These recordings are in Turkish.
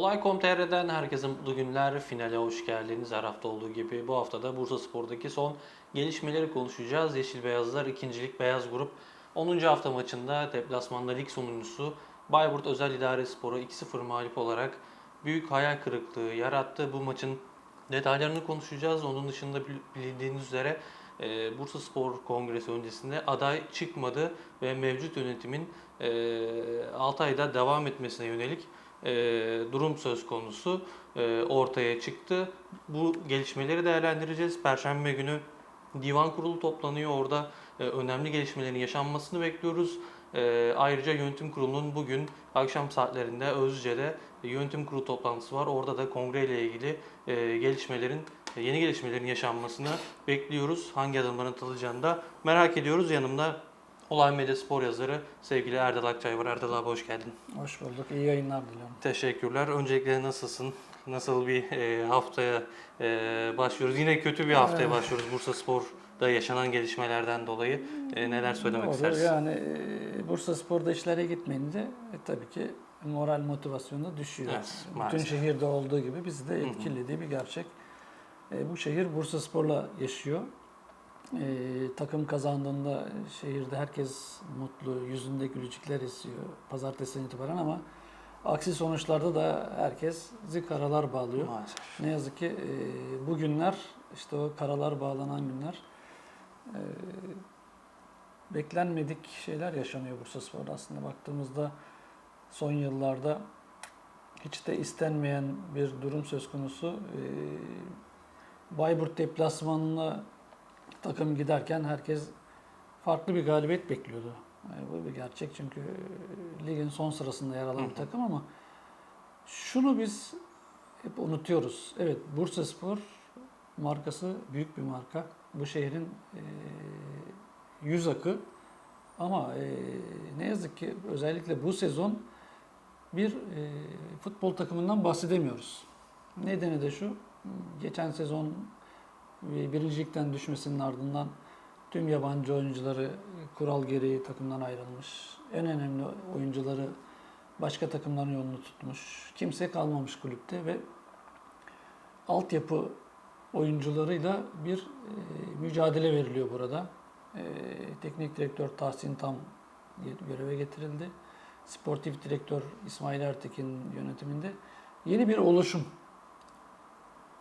Olay.com.tr'den herkese mutlu günler. Finale hoş geldiniz. Her hafta olduğu gibi bu hafta da Bursa Spor'daki son gelişmeleri konuşacağız. Yeşil Beyazlar ikincilik Beyaz Grup 10. hafta maçında deplasmanda lig sonuncusu Bayburt Özel İdare Sporu 2-0 mağlup olarak büyük hayal kırıklığı yarattı. Bu maçın detaylarını konuşacağız. Onun dışında bil- bildiğiniz üzere e, Bursa Spor Kongresi öncesinde aday çıkmadı ve mevcut yönetimin e, 6 ayda devam etmesine yönelik e, durum söz konusu e, ortaya çıktı. Bu gelişmeleri değerlendireceğiz. Perşembe günü divan kurulu toplanıyor. Orada e, önemli gelişmelerin yaşanmasını bekliyoruz. Ayrıca yönetim kurulunun bugün akşam saatlerinde Özce'de yönetim kurulu toplantısı var. Orada da kongre ile ilgili gelişmelerin yeni gelişmelerin yaşanmasını bekliyoruz. Hangi adımların atılacağını da merak ediyoruz. Yanımda Olay Medya Spor yazarı sevgili Erdal Akçay var. Erdal abi hoş geldin. Hoş bulduk. İyi yayınlar diliyorum. Teşekkürler. Öncelikle nasılsın? Nasıl bir e, haftaya e, başlıyoruz? Yine kötü bir haftaya Evet. başlıyoruz Bursa Spor'da yaşanan gelişmelerden dolayı. E, neler söylemek Doğru. istersin? Yani e, Bursa Spor'da işlere gitmeyince e, tabii ki moral motivasyonu düşüyor. Evet, Bütün maalesef. şehirde olduğu gibi bizi de etkilediği bir gerçek. E, bu şehir Bursa Spor'la yaşıyor. E, takım kazandığında şehirde herkes mutlu, yüzünde gülücükler esiyor pazartesiden itibaren ama aksi sonuçlarda da herkes karalar bağlıyor. Maalesef. Ne yazık ki e, bu günler işte o karalar bağlanan günler e, beklenmedik şeyler yaşanıyor Bursa Spor'da aslında baktığımızda son yıllarda hiç de istenmeyen bir durum söz konusu. E, Bayburt deplasmanına takım giderken herkes farklı bir galibiyet bekliyordu. Yani bu bir gerçek çünkü e, ligin son sırasında yer alan bir takım ama şunu biz hep unutuyoruz. Evet Bursa Spor markası büyük bir marka. Bu şehrin e, yüz akı ama e, ne yazık ki özellikle bu sezon bir e, futbol takımından bahsedemiyoruz. Nedeni de şu, geçen sezon birincilikten düşmesinin ardından tüm yabancı oyuncuları kural gereği takımdan ayrılmış. En önemli oyuncuları başka takımların yolunu tutmuş. Kimse kalmamış kulüpte ve altyapı oyuncularıyla bir e, mücadele veriliyor burada. E, teknik direktör Tahsin Tam göreve getirildi. Sportif direktör İsmail Ertekin yönetiminde yeni bir oluşum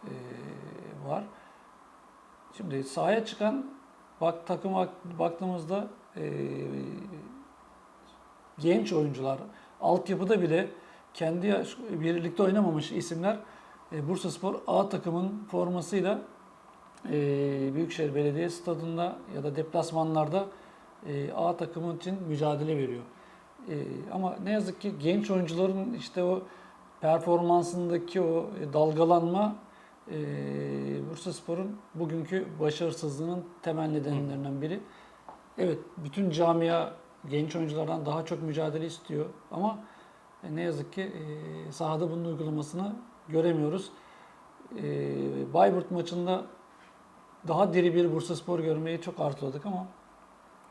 e, var. Şimdi sahaya çıkan bak takıma baktığımızda e, genç oyuncular altyapıda bile kendi birlikte oynamamış isimler e, Bursaspor A takımın formasıyla e, Büyükşehir Belediye Stadında ya da deplasmanlarda e, A takımın için mücadele veriyor. E, ama ne yazık ki genç oyuncuların işte o performansındaki o dalgalanma e, Bursaspor'un bugünkü başarısızlığının temel nedenlerinden biri. Evet, bütün camia genç oyunculardan daha çok mücadele istiyor ama e, ne yazık ki e, sahada bunun uygulamasını göremiyoruz. E, Bayburt maçında daha diri bir Bursaspor görmeyi çok arzuladık ama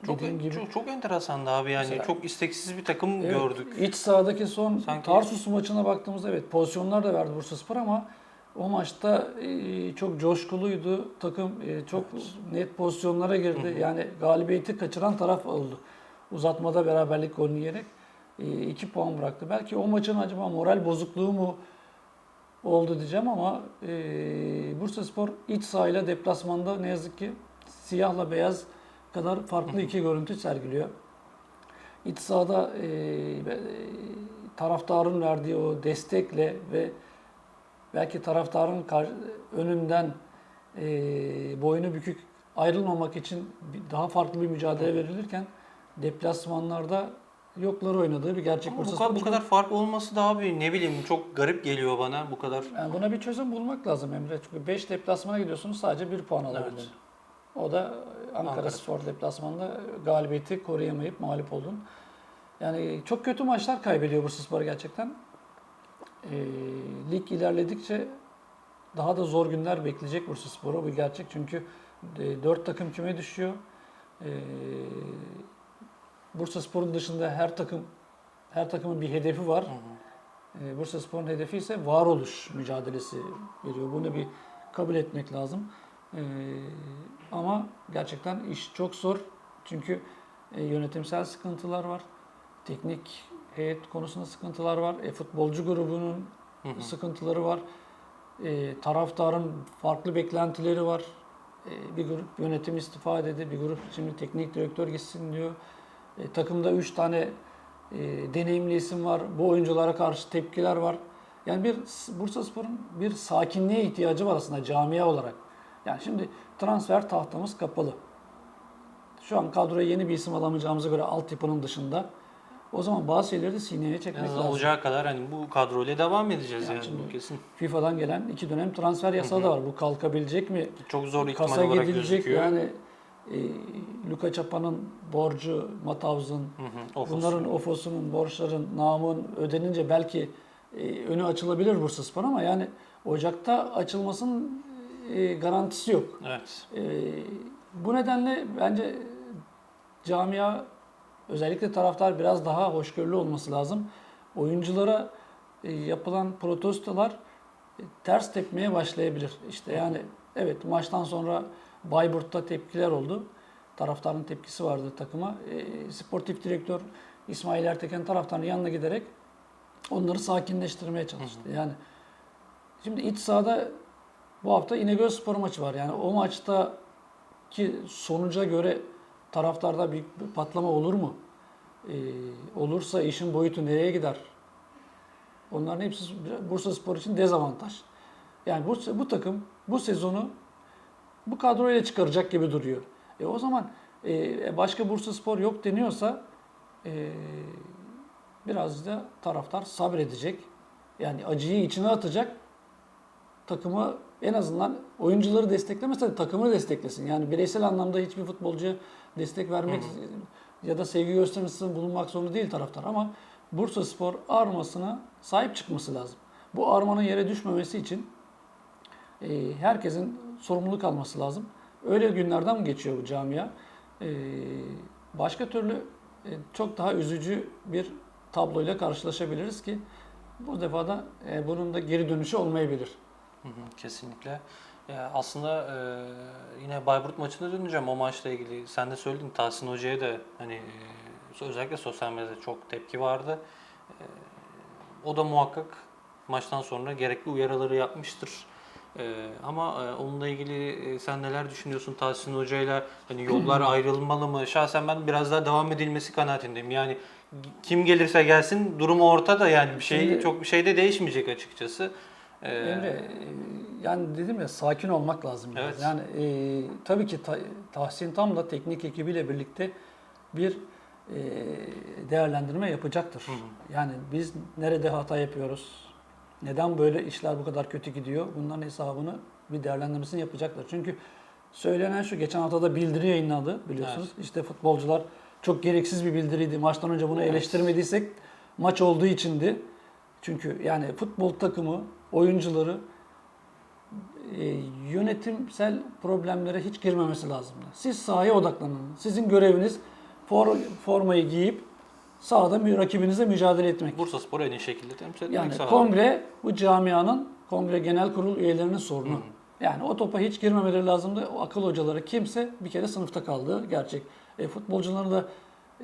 Çok, gibi çok, çok enteresandı abi yani. Mesela- çok isteksiz bir takım Evet, gördük. İç sahadaki son Sanki- Tarsus maçına baktığımızda evet pozisyonlar da verdi Bursaspor ama o maçta e, çok coşkuluydu. Takım e, çok net pozisyonlara girdi. Hı hı. Yani galibiyeti kaçıran taraf oldu. Uzatmada beraberlik golünü yiyerek 2 puan bıraktı. Belki o maçın acaba moral bozukluğu mu oldu diyeceğim ama e, Bursaspor iç sahayla deplasmanda ne yazık ki siyahla beyaz kadar farklı iki görüntü sergiliyor. İç sahada e, e, taraftarın verdiği o destekle ve belki taraftarın önünden e, boynu bükük ayrılmamak için daha farklı bir mücadele verilirken deplasmanlarda yokları oynadığı bir gerçek Ama bu, kadar, bu kadar fark olması da abi ne bileyim çok garip geliyor bana bu kadar. Yani buna bir çözüm bulmak lazım Emre. Çünkü 5 deplasmana gidiyorsunuz sadece 1 puan alabildin. Evet. O da Ankara, Ankara Spor deplasmanında galibiyeti koruyamayıp mağlup oldun. Yani çok kötü maçlar kaybediyor Bursaspor gerçekten. Ee, lig ilerledikçe daha da zor günler bekleyecek Bursaspor'u. Bu gerçek çünkü 4 takım küme düşüyor. Ee, Bursaspor'un dışında her takım her takımın bir hedefi var. Hı hı. E, Bursa Spor'un hedefi ise varoluş mücadelesi veriyor. Bunu bir kabul etmek lazım. E, ama gerçekten iş çok zor. Çünkü e, yönetimsel sıkıntılar var. Teknik heyet konusunda sıkıntılar var. E, futbolcu grubunun Hı hı. sıkıntıları var. E, taraftarın farklı beklentileri var. E, bir grup yönetim istifa dedi, bir grup şimdi teknik direktör gitsin diyor. E, takımda 3 tane e, deneyimli isim var. Bu oyunculara karşı tepkiler var. Yani bir Bursa Spor'un bir sakinliğe ihtiyacı var aslında camia olarak. Yani şimdi transfer tahtamız kapalı. Şu an kadroya yeni bir isim alamayacağımıza göre altyapının dışında. O zaman bazı şeyleri de sineye çekmek azından lazım. olacağı kadar hani bu kadroyla devam edeceğiz Yani yani, bu kesin. FIFA'dan gelen iki dönem transfer yasağı da var. Bu kalkabilecek mi? Çok zor ihtimal Kasa olarak gidilecek gözüküyor. yani e, Luka Çapa'nın borcu, hı, Ofos. bunların Ofos'unun, borçların, namın ödenince belki e, önü açılabilir Bursa Spor ama yani Ocak'ta açılmasının e, garantisi yok. Evet. E, bu nedenle bence camia özellikle taraftar biraz daha hoşgörülü olması lazım. Oyunculara e, yapılan protestolar e, ters tepmeye başlayabilir. İşte yani evet maçtan sonra Bayburt'ta tepkiler oldu. Taraftarın tepkisi vardı takıma. E, sportif direktör İsmail Erteken taraftarın yanına giderek onları sakinleştirmeye çalıştı. Yani şimdi iç sahada bu hafta İnegöl Spor maçı var. Yani o maçta ki sonuca göre taraftarda bir patlama olur mu? Ee, olursa işin boyutu nereye gider? Onların hepsi Bursa Spor için dezavantaj. Yani bu, bu takım bu sezonu bu kadroyla çıkaracak gibi duruyor. E o zaman e, başka Bursa Spor yok deniyorsa e, biraz da taraftar sabredecek. Yani acıyı içine atacak. Takımı en azından oyuncuları desteklemese de takımı desteklesin. Yani bireysel anlamda hiçbir futbolcuya destek vermek ya da sevgi gösterisinde bulunmak zorunda değil taraftar ama Bursa Spor armasına sahip çıkması lazım. Bu armanın yere düşmemesi için e, herkesin sorumluluk alması lazım. Öyle günlerden mi geçiyor bu camia? E, başka türlü e, çok daha üzücü bir tabloyla karşılaşabiliriz ki bu defa da e, bunun da geri dönüşü olmayabilir. Hı hı, kesinlikle. Ya aslında e, yine Bayburt maçına döneceğim o maçla ilgili. Sen de söyledin Tahsin Hoca'ya da hani e, özellikle sosyal medyada çok tepki vardı. E, o da muhakkak maçtan sonra gerekli uyarıları yapmıştır. E, ama e, onunla ilgili e, sen neler düşünüyorsun Tahsin Hoca'yla? Hani yollar ayrılmalı mı? Şahsen ben biraz daha devam edilmesi kanaatindeyim. Yani kim gelirse gelsin durumu ortada yani bir şey Şimdi- çok bir şey de değişmeyecek açıkçası. E, Emre, yani dedim ya sakin olmak lazım. Evet. Yani e, tabii ki Ta- Tahsin Tam da teknik ekibiyle birlikte bir e, değerlendirme yapacaktır. Hı hı. Yani biz nerede hata yapıyoruz? Neden böyle işler bu kadar kötü gidiyor? Bunların hesabını bir değerlendirmesini yapacaklar. Çünkü söylenen şu geçen hafta da bildiri yayınladı biliyorsunuz. İşte futbolcular çok gereksiz bir bildiriydi. Maçtan önce bunu Evet. eleştirmediysek maç olduğu içindi. Çünkü yani futbol takımı, oyuncuları e, yönetimsel problemlere hiç girmemesi lazım. Siz sahaya odaklanın. Sizin göreviniz for, formayı giyip sahada mü- rakibinize mücadele etmek. Bursa Spor'u en iyi şekilde temsil etmek Yani sağlar. kongre bu camianın kongre genel kurul üyelerinin sorunu. Hı hı. Yani o topa hiç girmemeleri lazımdı. O akıl hocaları kimse bir kere sınıfta kaldı gerçek. E, futbolcuları da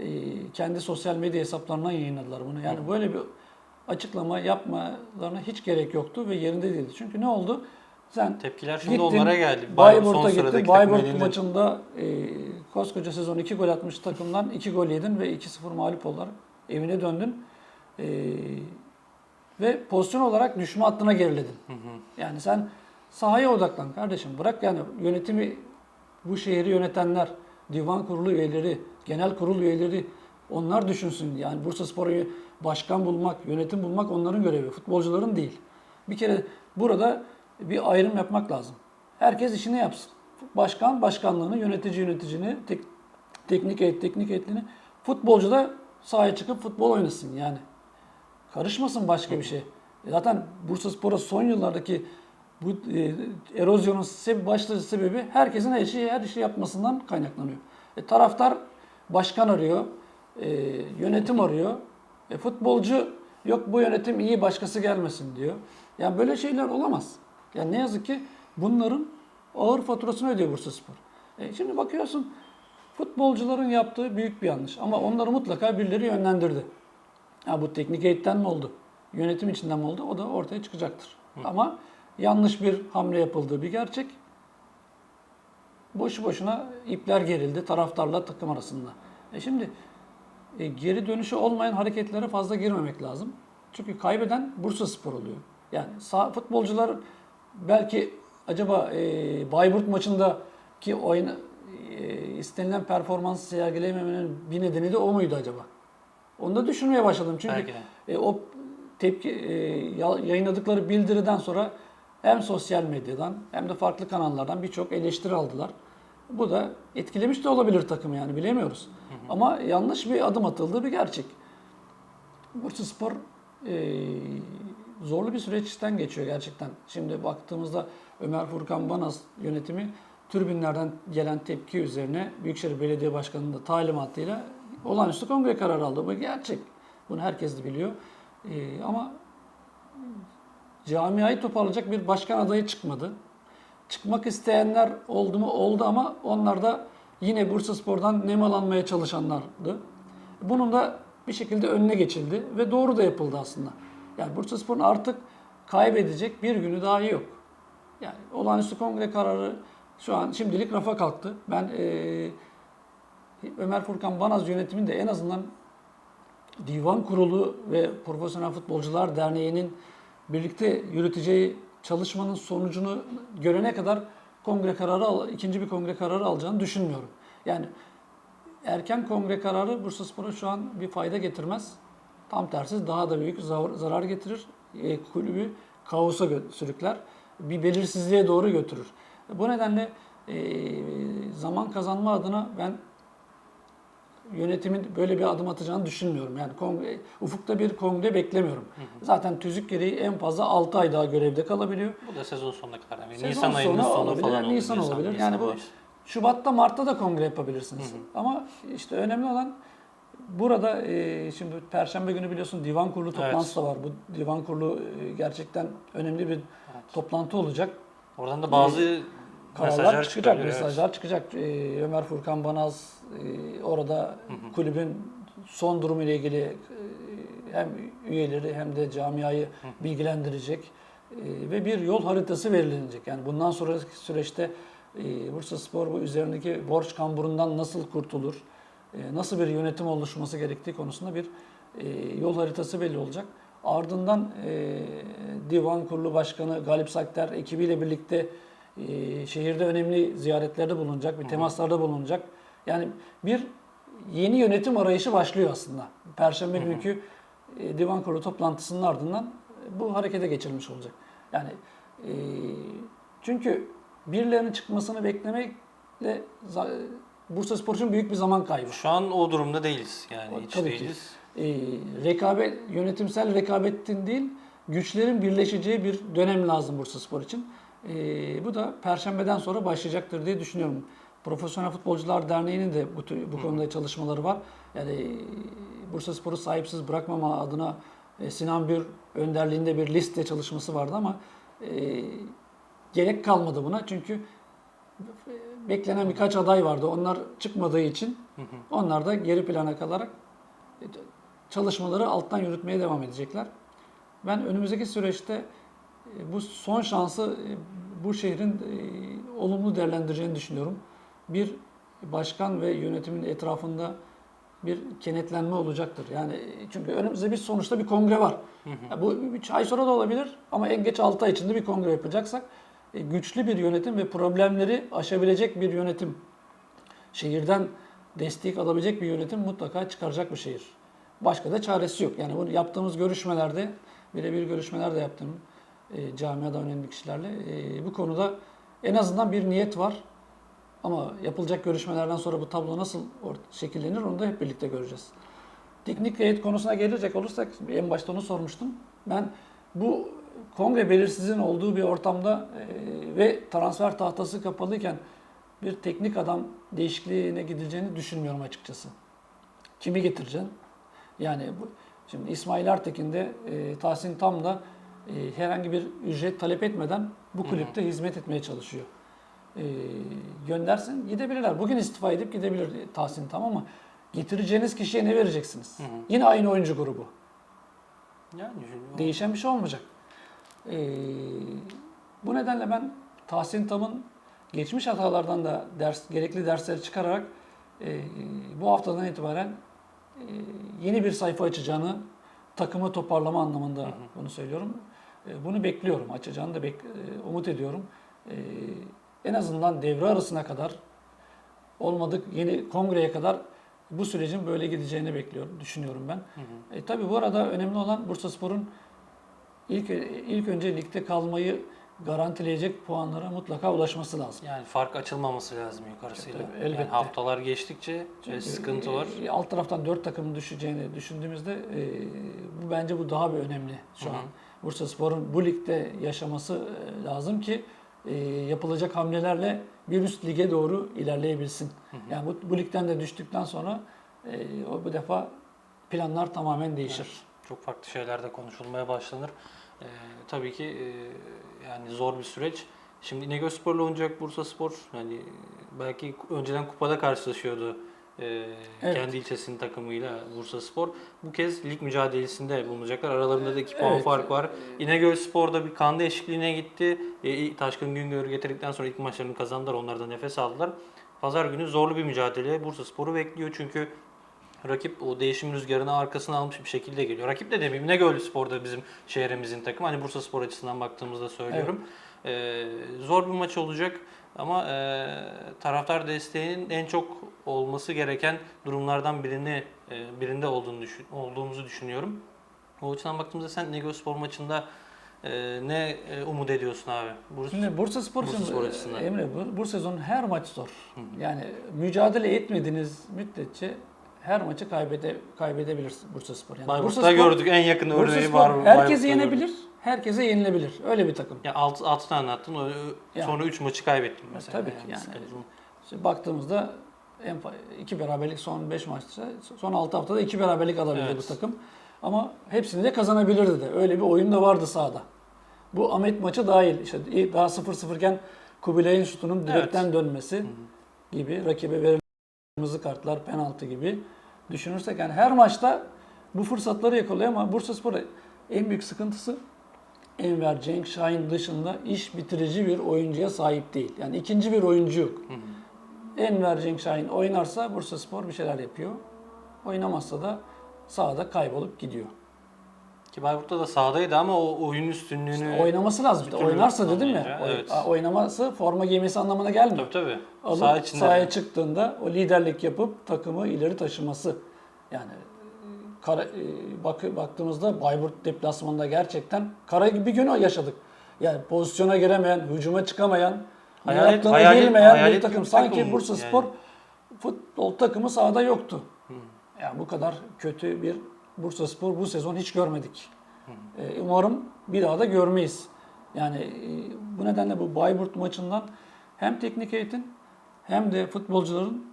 e, kendi sosyal medya hesaplarından yayınladılar bunu. Yani böyle bir açıklama yapmalarına hiç gerek yoktu ve yerinde değildi. Çünkü ne oldu? Sen Tepkiler şimdi Gittin, onlara geldi. Bayburt'a gittin. Bayburt maçında e, koskoca sezon 2 gol atmış takımdan 2 gol yedin ve 2-0 mağlup olarak evine döndün. E, ve pozisyon olarak düşme hattına geriledin. Hı hı. Yani sen sahaya odaklan kardeşim. Bırak yani yönetimi bu şehri yönetenler, divan kurulu üyeleri, genel kurul üyeleri onlar düşünsün. Yani Bursa Spor'u başkan bulmak, yönetim bulmak onların görevi. Futbolcuların değil. Bir kere burada bir ayrım yapmak lazım. Herkes işini yapsın. Başkan başkanlığını, yönetici yöneticini, tek, teknik heyet teknik heyetini, futbolcu da sahaya çıkıp futbol oynasın yani. Karışmasın başka bir şey. E Zaten Bursa Spor'a son yıllardaki bu e, erozyonun sebebi, başlıca sebebi herkesin her şeyi, her işi yapmasından kaynaklanıyor. E, taraftar başkan arıyor, e, yönetim arıyor. E, futbolcu Yok bu yönetim iyi başkası gelmesin diyor. Yani böyle şeyler olamaz. Yani ne yazık ki bunların ağır faturasını ödüyor Bursaspor. E şimdi bakıyorsun futbolcuların yaptığı büyük bir yanlış. Ama onları mutlaka birileri yönlendirdi. Ha bu teknik heyetten mi oldu? Yönetim içinden mi oldu? O da ortaya çıkacaktır. Ama yanlış bir hamle yapıldığı bir gerçek. Boşu boşuna ipler gerildi taraftarla takım arasında. E şimdi e, geri dönüşü olmayan hareketlere fazla girmemek lazım. Çünkü kaybeden Bursa Spor oluyor. Yani sağ, futbolcular belki acaba e, Bayburt maçında ki oyun e, istenilen performans sergileyememenin bir nedeni de o muydu acaba? Onu da düşünmeye başladım. Çünkü Belki e, o tepki e, ya- yayınladıkları bildiriden sonra hem sosyal medyadan hem de farklı kanallardan birçok eleştiri aldılar. Bu da etkilemiş de olabilir takımı yani bilemiyoruz. Ama yanlış bir adım atıldığı bir gerçek. Bursaspor e, zorlu bir süreçten geçiyor gerçekten. Şimdi baktığımızda Ömer Furkan Banaz yönetimi tribünlerden gelen tepki üzerine Büyükşehir Belediye Başkanı'nın da talimatıyla olağanüstü kongre kararı aldı. Bu gerçek. Bunu herkes de biliyor. E, ama camiayı toparlayacak bir başkan adayı çıkmadı. Çıkmak isteyenler oldu mu? Oldu ama onlar da yine Bursaspor'dan nemalanmaya çalışanlardı. Bunun da bir şekilde önüne geçildi ve doğru da yapıldı aslında. Yani Bursaspor'un artık kaybedecek bir günü dahi yok. Yani olağanüstü kongre kararı şu an şimdilik rafa kalktı. Ben eee, Ömer Furkan Banaz yönetiminde en azından Divan Kurulu ve Profesyonel Futbolcular Derneği'nin birlikte yürüteceği çalışmanın sonucunu görene kadar kongre kararı ikinci bir kongre kararı alacağını düşünmüyorum. Yani erken kongre kararı Bursaspor'a şu an bir fayda getirmez. Tam tersi daha da büyük zar- zarar getirir. E, kulübü kaosa sürükler. Bir belirsizliğe doğru götürür. Bu nedenle e, zaman kazanma adına ben yönetimin böyle bir adım atacağını düşünmüyorum. Yani kongre, ufukta bir kongre beklemiyorum. Zaten tüzük gereği en fazla 6 ay daha görevde kalabiliyor. Bu da sezon sonuna kadar. Yani Sezon Nisan ayının sonu olabilir, falan yani. Nisan olabilir. Yani bu-. Şubat'ta Mart'ta da kongre yapabilirsiniz. Ama işte önemli olan burada e, şimdi Perşembe günü biliyorsun divan kurulu toplantısı da var. Bu divan kurulu e, gerçekten önemli bir toplantı olacak. Oradan da bazı Kararlar mesajlar çıkacak, evet. mesajlar çıkacak. Ee, Ömer Furkan Banaz e, orada kulübün son durumu ile ilgili e, hem üyeleri hem de camiayı bilgilendirecek E, ve bir yol haritası belirlenecek. Yani bundan sonraki süreçte e, Bursa Spor bu üzerindeki borç kamburundan nasıl kurtulur, e, nasıl bir yönetim oluşması gerektiği konusunda bir e, yol haritası belli olacak. Ardından e, Divan Kurulu Başkanı Galip Sakter ekibiyle birlikte e, şehirde önemli ziyaretlerde bulunacak, bir temaslarda bulunacak. Yani bir yeni yönetim arayışı başlıyor aslında. Perşembe günkü e, Divan Kurulu toplantısının ardından bu harekete geçirilmiş olacak. Yani e, çünkü birilerinin çıkmasını beklemekle Bursa Spor için büyük bir zaman kaybı. Şu an o durumda değiliz. Yani O- hiç tabii ki. değiliz. e, rekabet yönetimsel rekabetin değil güçlerin birleşeceği bir dönem lazım Bursaspor için. E, bu da Perşembeden sonra başlayacaktır diye düşünüyorum. Profesyonel Futbolcular Derneği'nin de bu, tür- bu konuda çalışmaları var. Yani e, Bursaspor'u sahipsiz bırakmama adına e, Sinan Bir önderliğinde bir liste çalışması vardı ama e, gerek kalmadı buna çünkü beklenen birkaç aday vardı. Onlar çıkmadığı için onlar da geri plana kalarak e, çalışmaları alttan yürütmeye devam edecekler. Ben önümüzdeki süreçte e, bu son şansı e, bu şehrin e, olumlu değerlendireceğini düşünüyorum. Bir başkan ve yönetimin etrafında bir kenetlenme olacaktır. Yani e, çünkü önümüzde bir sonuçta bir kongre var. Ya Bu 3 ay sonra da olabilir ama en geç 6 ay içinde bir kongre yapacaksak e, güçlü bir yönetim ve problemleri aşabilecek bir yönetim şehirden destek alabilecek bir yönetim mutlaka çıkaracak bir şehir. Başka da çaresi yok. Yani bunu yaptığımız görüşmelerde, birebir görüşmeler de yaptım e, camiada önemli kişilerle. E, bu konuda en azından bir niyet var. Ama yapılacak görüşmelerden sonra bu tablo nasıl şekillenir onu da hep birlikte göreceğiz. Teknik heyet konusuna gelecek olursak en başta onu sormuştum. Ben bu kongre belirsizliğin olduğu bir ortamda e, ve transfer tahtası kapalıyken bir teknik adam değişikliğine gidileceğini düşünmüyorum açıkçası. Kimi getireceksin? Yani bu, Şimdi İsmail Ertekin de e, Tahsin Tam da e, herhangi bir ücret talep etmeden bu kulüpte hizmet etmeye çalışıyor. E, göndersin gidebilirler. Bugün istifa edip gidebilir Tahsin Tam ama getireceğiniz kişiye ne vereceksiniz? Yine aynı oyuncu grubu. Yani Değişen bir şey olmayacak. Ee, bu nedenle ben Tahsin Tam'ın geçmiş hatalardan da ders gerekli dersleri çıkararak e, bu haftadan itibaren e, yeni bir sayfa açacağını takımı toparlama anlamında bunu söylüyorum. E, bunu bekliyorum. Açacağını da bek, e, umut ediyorum. E, en azından devre arasına kadar olmadık yeni kongreye kadar bu sürecin böyle gideceğini bekliyorum, düşünüyorum ben. E, tabii bu arada önemli olan Bursaspor'un ilk ilk önce ligde kalmayı garantileyecek puanlara mutlaka ulaşması lazım. yani fark açılmaması lazım yukarısıyla. Tabii, Yani elbette. haftalar geçtikçe e, sıkıntı var. E, alt taraftan dört takımın düşeceğini düşündüğümüzde e, bu bence bu daha bir önemli şu Hı hı. an. Bursaspor'un bu ligde yaşaması e, lazım ki e, yapılacak hamlelerle bir üst lige doğru ilerleyebilsin. Yani bu, bu ligden de düştükten sonra e, o bu defa planlar tamamen değişir. Çok farklı şeyler de konuşulmaya başlanır. Ee, tabii ki e, yani zor bir süreç. Şimdi İnegölspor'la oynayacak Bursaspor. Yani belki önceden kupada karşılaşıyordu. E, Evet. Kendi ilçesinin takımıyla Bursaspor. Bu kez lig mücadelesinde bulunacaklar. Aralarında da 2 puan Evet. fark var. İnegölspor bir kan değişikliğine gitti. E, Taşkın Güngör'ü getirdikten sonra ilk maçlarını kazandılar. Onlar da nefes aldılar. Pazar günü zorlu bir mücadele Bursaspor'u bekliyor. Çünkü rakip o değişim rüzgarını arkasına almış bir şekilde geliyor. Rakip de demeyeyim İnegöl Spor'da bizim şehrimizin takımı. Hani Bursa Spor açısından baktığımızda söylüyorum. Ee, zor bir maç olacak ama e, taraftar desteğinin en çok olması gereken durumlardan birini e, birinde olduğunu düşün, olduğumuzu düşünüyorum. O açıdan baktığımızda sen İnegöl Spor maçında e, ne e, umut ediyorsun abi? Bursa, Şimdi Bursa Spor için Bursaspor açısından. Emre bu, bu sezon her maç zor. Yani mücadele etmediğiniz müddetçe her maçı kaybede kaybedebilirsiniz Bursa Spor. Yani Bayburt'ta Bursaspor- gördük en yakın örneği Bursaspor var. herkesi Bayburt'ta gördük. Herkese yenilebilir. Öyle bir takım. Ya 6, 6 tane attın. o- Ya. Sonra 3 maçı kaybettin mesela. tabii ki yani. sıkıntılı. İşte baktığımızda en iki beraberlik son 5 maçta, son 6 haftada iki beraberlik alabildi Evet. bu takım. Ama hepsini de kazanabilirdi de. Öyle bir oyun da vardı sahada. Bu Ahmet maçı dahil. İşte daha 0-0 iken Kubilay'ın şutunun direkten dönmesi gibi, rakibe verilen kırmızı kartlar, penaltı gibi düşünürsek yani her maçta bu fırsatları yakalıyor ama Bursaspor en büyük sıkıntısı Enver Cenk Şahin dışında iş bitirici bir oyuncuya sahip değil. Yani ikinci bir oyuncu yok. Enver Cenk Şahin oynarsa Bursaspor bir şeyler yapıyor. Oynamazsa da sahada kaybolup gidiyor. Ki Bayburt'ta da sahadaydı ama o oyun üstünlüğünü... Oynaması lazım. türlü Oynarsa dedim ya. evet. Oynaması forma giymesi anlamına gelmiyor. Tabii tabii. Alıp Saha sahaya çıktığında o liderlik yapıp takımı ileri taşıması. Yani kara, e, bak, baktığımızda Bayburt deplasmanında gerçekten kara gibi bir gün yaşadık. Yani pozisyona giremeyen, hücuma çıkamayan, Hayalet- hayalet- bilmeyen hayalet bir takım. Sanki takım Bursa yani. Spor futbol takımı sahada yoktu. Yani bu kadar kötü bir Bursa Spor bu sezon hiç görmedik. Ee, umarım bir daha da görmeyiz. Yani e, bu nedenle bu Bayburt maçından hem teknik heyetin hem de futbolcuların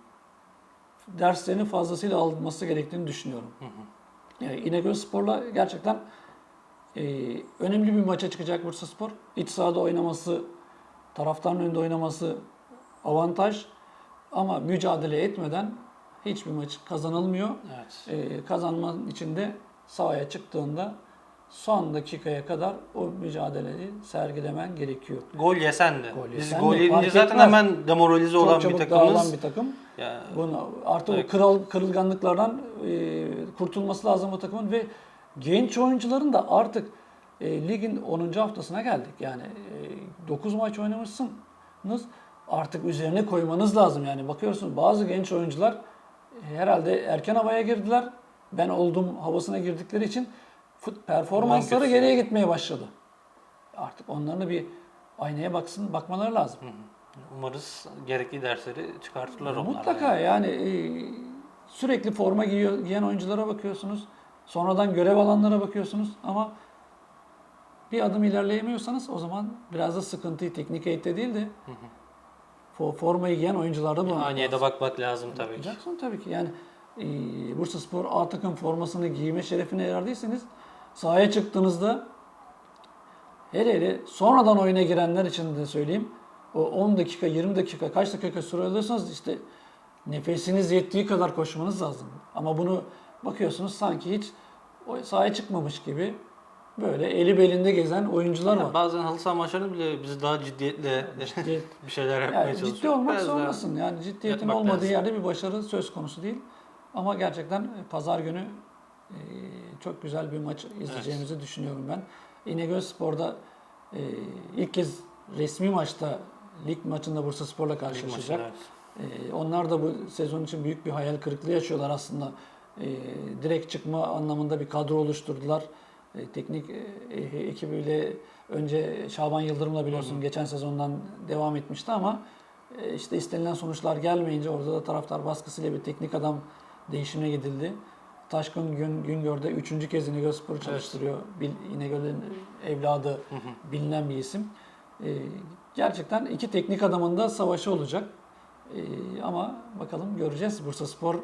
derslerini fazlasıyla alınması gerektiğini düşünüyorum. Yani İnegöl Spor'la gerçekten e, önemli bir maça çıkacak Bursa Spor. İç sahada oynaması, taraftarın önünde oynaması avantaj. Ama mücadele etmeden hiçbir maç kazanılmıyor. Evet. Ee, kazanman için de sahaya çıktığında son dakikaya kadar o mücadeleyi sergilemen gerekiyor. Gol yesen de. Gol Biz yesen gol de yedince fark zaten etmez. hemen demoralize olan Çok bir çabuk takımız. bir takım. Ya, Bunu artık Evet. o kral, kırılganlıklardan e, kurtulması lazım bu takımın ve genç oyuncuların da artık e, ligin 10. haftasına geldik. Yani e, 9 maç oynamışsınız. Artık üzerine koymanız lazım. Yani bakıyorsunuz bazı genç oyuncular e, herhalde erken havaya girdiler. Ben oldum havasına girdikleri için fut performansları geriye gitmeye başladı. Artık onların da bir aynaya baksın, bakmaları lazım. umarız gerekli dersleri çıkartırlar onlar. Mutlaka yani e, sürekli forma giyiyor, giyen oyunculara bakıyorsunuz. Sonradan görev alanlara bakıyorsunuz ama bir adım ilerleyemiyorsanız o zaman biraz da sıkıntıyı teknik heyette değil de fo- formayı giyen oyuncularda bu. Aynaya da bakmak lazım tabii ki. Jackson tabii ki yani e, Bursa Spor A takım formasını giyme şerefine erdiyseniz sahaya çıktığınızda hele hele sonradan oyuna girenler için de söyleyeyim. O 10 dakika, 20 dakika, kaç dakika süre alıyorsanız işte nefesiniz yettiği kadar koşmanız lazım. Ama bunu bakıyorsunuz sanki hiç sahaya çıkmamış gibi böyle eli belinde gezen oyuncular var. Bazen halı saha maçlarında bile biz daha ciddiyetle Ciddi- bir şeyler yapmaya Yani çalışıyoruz. ciddi olmak Biraz zorundasın. Yani ciddiyetin olmadığı lazım. yerde bir başarı söz konusu değil. Ama gerçekten pazar günü e, çok güzel bir maç izleyeceğimizi düşünüyorum ben. İnegöl Spor'da e, ilk kez resmi maçta lig maçında Bursa Spor'la karşılaşacak. maçında, evet. E, onlar da bu sezon için büyük bir hayal kırıklığı yaşıyorlar aslında. E, direkt çıkma anlamında bir kadro oluşturdular. E, teknik e, e, ekibiyle önce Şaban Yıldırım'la biliyorsun geçen sezondan devam etmişti ama e, işte istenilen sonuçlar gelmeyince orada da taraftar baskısıyla bir teknik adam değişimine gidildi. Taşkın Gün, Güngör'de üçüncü kez İnegöl Spor'u çalıştırıyor. Bil, İnegöl'ün evladı bilinen bir isim. E, gerçekten iki teknik adamın da savaşı olacak. E, ama bakalım göreceğiz. Bursa Spor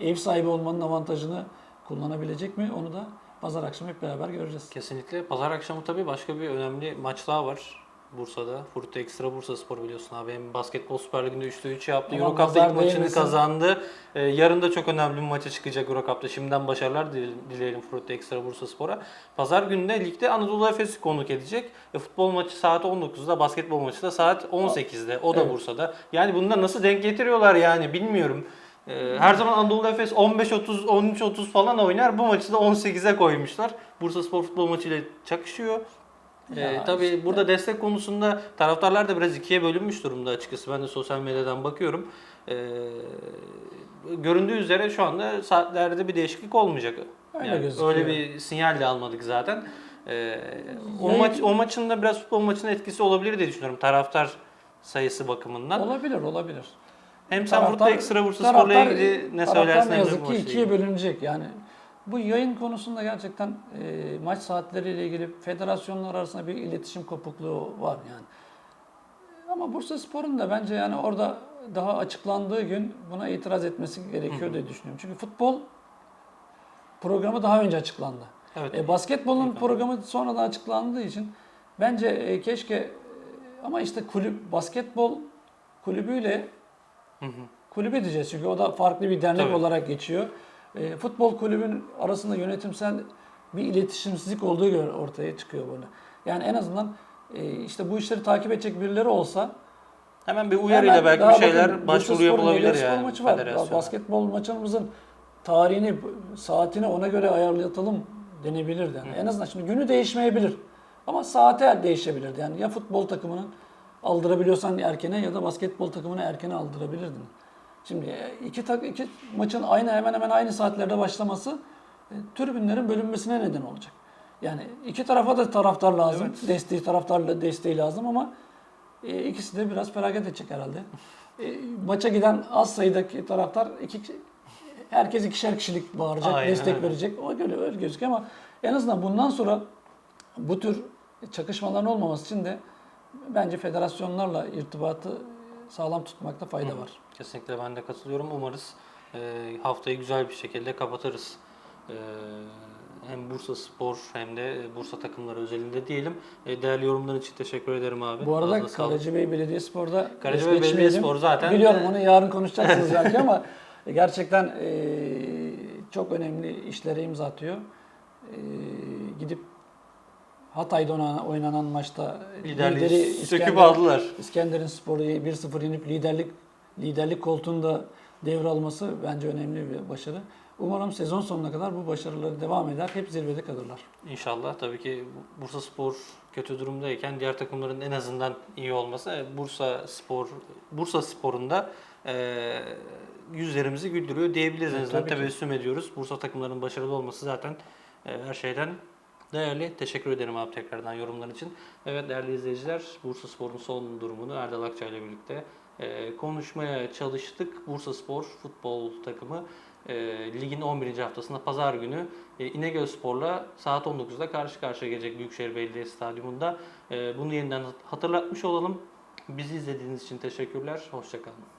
ev sahibi olmanın avantajını kullanabilecek mi? Onu da pazar akşamı hep beraber göreceğiz. Kesinlikle. Pazar akşamı tabii başka bir önemli maç daha var. Bursa'da. Furut Ekstra Bursa Spor biliyorsun abi. Hem basketbol Süper Ligi'nde 3'te 3 yaptı. Euro Cup'ta ilk maçını kazandı. Ee, yarın da çok önemli bir maça çıkacak Euro Cup'ta. Şimdiden başarılar dileyelim, Furut Ekstra Bursa Spor'a. Pazar günü de ligde Anadolu Efes'i konuk edecek. E, futbol maçı saat 19'da, basketbol maçı da saat 18'de. O da Evet. Bursa'da. Yani bunu da nasıl denk getiriyorlar yani bilmiyorum. Ee, Her zaman Anadolu Efes 15-30, 13-30 falan oynar. Bu maçı da 18'e koymuşlar. Bursa Spor futbol maçıyla çakışıyor. Ya tabii işte. burada destek konusunda taraftarlar da biraz ikiye bölünmüş durumda açıkçası. Ben de sosyal medyadan bakıyorum. Ee, göründüğü üzere şu anda saatlerde bir değişiklik olmayacak. Öyle Yani gözüküyor. öyle bir sinyal de almadık zaten. Ee, o maç o maçın da biraz futbol maçının etkisi olabilir diye düşünüyorum taraftar sayısı bakımından. Olabilir, olabilir. Hem sen burada ekstra Bursa Spor'la ilgili ne söylersin ne yazık ki ikiye bölünecek yani. Bu yayın konusunda gerçekten e, maç saatleriyle ilgili federasyonlar arasında bir iletişim kopukluğu var yani. Ama Bursa Spor'un da bence yani orada daha açıklandığı gün buna itiraz etmesi gerekiyor diye düşünüyorum. Çünkü futbol programı daha önce açıklandı. Evet. E, basketbolun programı sonradan açıklandığı için bence e, keşke ama işte kulüp basketbol kulübüyle Hı hı. kulübe diyeceğiz çünkü o da farklı bir dernek Tabii. olarak geçiyor. E, futbol kulübün arasında yönetimsel bir iletişimsizlik olduğu ortaya çıkıyor böyle. Yani en azından e, işte bu işleri takip edecek birileri olsa Hemen bir uyarıyla belki bir şeyler bakın, başvuru yapılabilir yani maçı var. federasyona. Basketbol maçımızın tarihini, saatini ona göre ayarlatalım denebilir yani. En azından şimdi günü değişmeyebilir. Ama saate değişebilirdi. Yani ya futbol takımının aldırabiliyorsan erkene ya da basketbol takımını erkene aldırabilirdin. Şimdi e, iki, tak, iki maçın aynı hemen hemen aynı saatlerde başlaması e, tribünlerin bölünmesine neden olacak. Yani iki tarafa da taraftar lazım. Desteği taraftarla desteği lazım ama e, ikisi de biraz feragat edecek herhalde. E, maça giden az sayıdaki taraftar iki herkes ikişer kişilik bağıracak, Aynen destek verecek. O öyle, öyle gözüküyor ama en azından bundan sonra bu tür çakışmaların olmaması için de bence federasyonlarla irtibatı sağlam tutmakta fayda var. Kesinlikle ben de katılıyorum. Umarız e, haftayı güzel bir şekilde kapatırız. E, hem Bursa Spor hem de e, Bursa takımları özelinde diyelim. E, değerli yorumların için teşekkür ederim abi. Bu arada. Karacabey Belediyespor'da Karacabey. Belediyespor zaten- Biliyorum onu yarın konuşacaksınız belki ama gerçekten e, çok önemli işlere imza atıyor. E, gidip Hatay'da oynanan, oynanan maçta Liderliği lideri söküp İskender- aldılar. İskender'in sporu 1-0 yenip liderlik liderlik koltuğunda devralması bence önemli bir başarı. Umarım sezon sonuna kadar bu başarıları devam eder. Hep zirvede kalırlar. İnşallah tabii ki Bursa Spor kötü durumdayken diğer takımların en azından iyi olması e, Bursa Spor Bursa Spor'un da e, yüzlerimizi güldürüyor diyebiliriz. En Evet, azından tabii tebessüm ediyoruz. Bursa takımlarının başarılı olması zaten e, her şeyden değerli. Teşekkür ederim abi tekrardan yorumlar için. Evet değerli izleyiciler Bursa Spor'un son durumunu Erdal Akçay ile birlikte e, konuşmaya çalıştık. Bursa Spor futbol takımı e, ligin 11. haftasında pazar günü e, İnegöl Spor'la saat 19'da karşı karşıya gelecek Büyükşehir Belediyesi Stadyumunda. E, bunu yeniden hatırlatmış olalım. Bizi izlediğiniz için teşekkürler. Hoşçakalın.